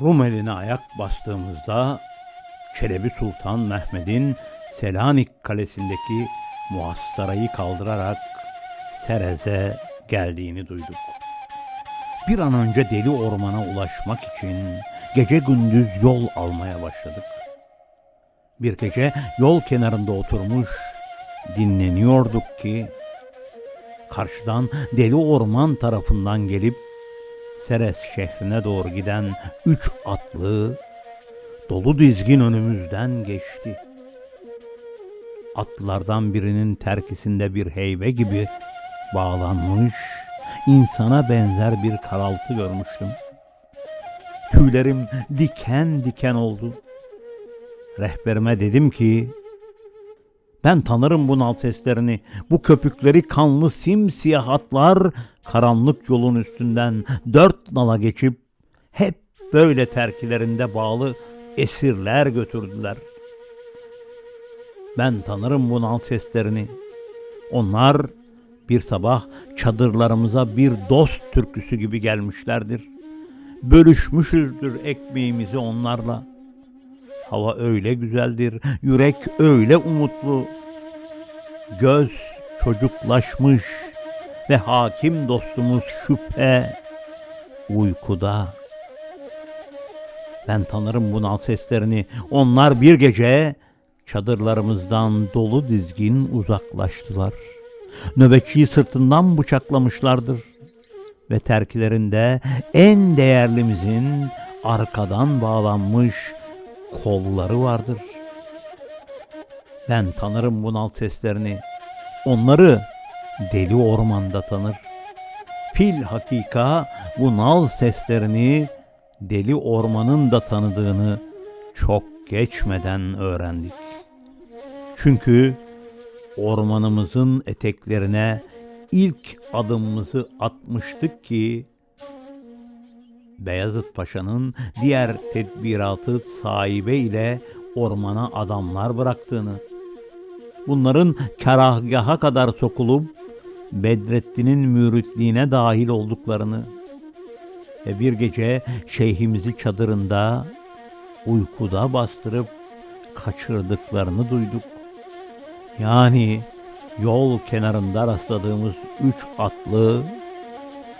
Rumeli'ne ayak bastığımızda Çelebi Sultan Mehmet'in Selanik Kalesi'ndeki muhasarayı kaldırarak Serez'e geldiğini duyduk. Bir an önce deli ormana ulaşmak için gece gündüz yol almaya başladık. Bir gece yol kenarında oturmuş dinleniyorduk ki karşıdan deli orman tarafından gelip Seres şehrine doğru giden üç atlı dolu dizgin önümüzden geçti. Atlılardan birinin terkisinde bir heybe gibi bağlanmış, insana benzer bir karaltı görmüştüm. Tüylerim diken diken oldu. Rehberime dedim ki, ben tanırım bu nal seslerini. Bu köpükleri kanlı simsiyah atlar karanlık yolun üstünden dört nala geçip hep böyle terkilerinde bağlı esirler götürdüler. Ben tanırım bu nal seslerini. Onlar bir sabah çadırlarımıza bir dost türküsü gibi gelmişlerdir. Bölüşmüşüzdür ekmeğimizi onlarla. Hava öyle güzeldir, yürek öyle umutlu. Göz çocuklaşmış ve hakim dostumuz şüphe uykuda. Ben tanırım bu nal seslerini. Onlar bir gece çadırlarımızdan dolu dizgin uzaklaştılar. Nöbetçiyi sırtından bıçaklamışlardır. Ve terkilerinde en değerlimizin arkadan bağlanmış kolları vardır. Ben tanırım bu nal seslerini. Onları deli ormanda tanır. Fil hakika bu nal seslerini deli ormanın da tanıdığını çok geçmeden öğrendik. Çünkü ormanımızın eteklerine ilk adımımızı atmıştık ki Beyazıt Paşa'nın diğer tedbiratı sahibe ile ormana adamlar bıraktığını, bunların karahgaha kadar sokulup Bedrettin'in müritliğine dahil olduklarını ve bir gece şeyhimizi çadırında uykuda bastırıp kaçırdıklarını duyduk. Yani yol kenarında rastladığımız üç atlı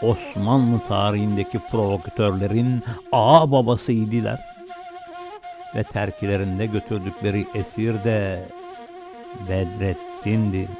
Osmanlı tarihindeki provokatörlerin ağa babasıydılar. Ve terkilerinde götürdükleri esir de Bedrettin'di.